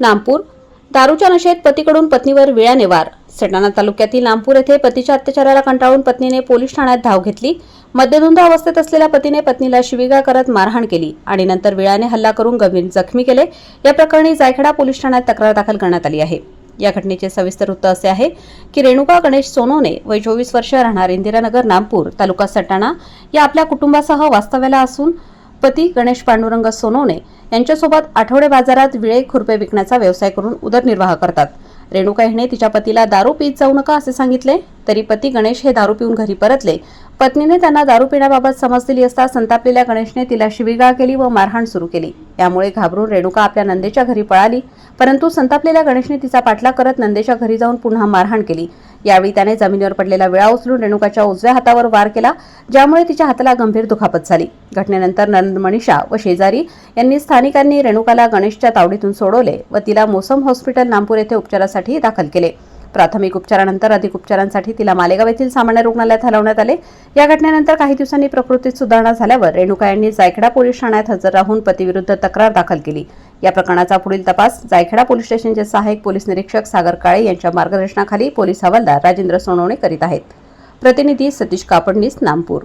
नामपूर. दारूच्या नशेत पतीकडून पत्नीवर विळ्याने वार सटाणा तालुक्यातील नामपूर येथे पतीच्या अत्याचाराला कंटाळून पत्नीने पोलीस ठाण्यात धाव घेतली. मद्यधुंद अवस्थेत असलेल्या पतीने पत्नीला शिविगा करत मारहाण केली आणि नंतर विळाने हल्ला करून गंभीर जखमी केले. या प्रकरणी जायखेडा पोलीस ठाण्यात तक्रार दाखल करण्यात आली आहे. या घटनेचे सविस्तर वृत्त असे आहे की रेणुका गणेश सोनोने वय चोवीस वर्ष राहणार इंदिरानगर नामपूर तालुका सटाणा. या आपल्या कुटुंबासह वास्तव्याला असून पती गणेश पांडुरंग सोनवणे यांच्यासोबत आठवडे बाजारात विळे खुरपे विकण्याचा व्यवसाय करून उदरनिर्वाह करतात. रेणुका हिने तिच्या पतीला दारू पीत जाऊ नका असे सांगितले तरी पती गणेश हे दारू पिऊन घरी परतले. पत्नीने त्यांना दारू पिण्याबाबत समज दिली असता संतापलेल्या गणेशने तिला शिवीगाळ केली व मारहाण सुरू केली. यामुळे घाबरून रेणुका आपल्या नंदेच्या घरी पळाली परंतु संतापलेल्या गणेशने तिचा पाठलाग करत नंदेच्या घरी जाऊन पुन्हा मारहाण केली. यावेळी त्याने जमिनीवर पडलेला विळा उचलून रेणुकाच्या उजव्या हातावर वार केला ज्यामुळे तिच्या हाताला गंभीर दुखापत झाली. घटनेनंतर नंद मनीषा व शेजारी यांनी स्थानिकांनी रेणुकाला गणेशच्या तावडीतून सोडवले व तिला मोसम हॉस्पिटल नामपूर येथे उपचारासाठी दाखल केले. प्राथमिक उपचारानंतर अधिक उपचारांसाठी तिला मालेगाव येथील सामान्य रुग्णालयात हलवण्यात आले. या घटनेनंतर काही दिवसांनी प्रकृतीत सुधारणा झाल्यावर रेणुका यांनी जायखेडा पोलीस ठाण्यात हजर राहून पतीविरुद्ध तक्रार दाखल केली. या प्रकरणाचा पुढील तपास जायखेडा पोलीस स्टेशनचे सहाय्यक पोलीस निरीक्षक सागर काळे यांच्या मार्गदर्शनाखाली पोलीस हवालदार राजेंद्र सोनवणे करीत आहेत. प्रतिनिधी सतीश कापडणीस नामपूर.